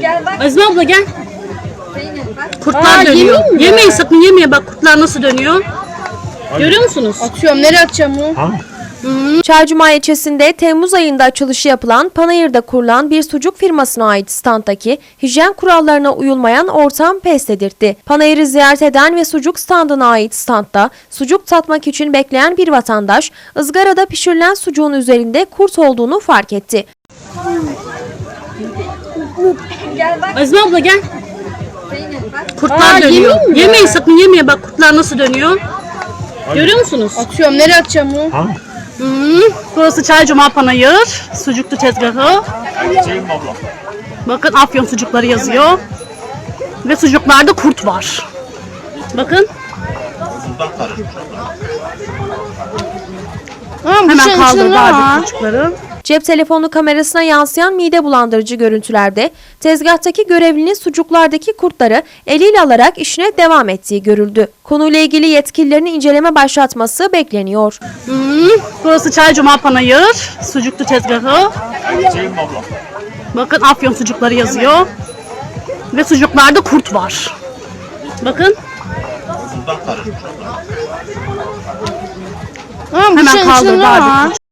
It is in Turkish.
Gel bak Azmi abla gel. Kurtlar Aa, dönüyor. yemeyeyim mi? Yemeyin sakın yemeyin bak kurtlar nasıl dönüyor. Görüyor musunuz? Atıyorum. Nereye atacağım bunu? Çaycuma ilçesinde Temmuz ayında açılışı yapılan Panayır'da kurulan bir sucuk firmasına ait standdaki hijyen kurallarına uyulmayan ortam pes dedirtti. Panayır'ı ziyaret eden ve sucuk standına ait standta sucuk tatmak için bekleyen bir vatandaş ızgarada pişirilen sucuğun üzerinde kurt olduğunu fark etti. Gel bak Azmi abla gel. Zeynep bak. Kurtlar Aa, dönüyor. Yemeyin sakın yemeyin bak kurtlar nasıl dönüyor. Görüyor musunuz? Atıyorum. Nereye atacağım bunu? Hmm, Burası Çaycuma Panayır. Sucuklu tezgahı. Bakın Afyon sucukları yazıyor. Ve sucuklarda kurt var. Bakın hemen kaldırdı artık sucukları. Cep telefonu kamerasına yansıyan mide bulandırıcı görüntülerde tezgahtaki görevlinin sucuklardaki kurtları eliyle alarak işine devam ettiği görüldü. Konuyla ilgili yetkililerin inceleme başlatması bekleniyor. Hmm, Burası Çaycuma Panayır. Sucuklu tezgahı. Bakın Afyon sucukları yazıyor. Ve sucuklarda kurt var. Bakın hemen kaldırdı artık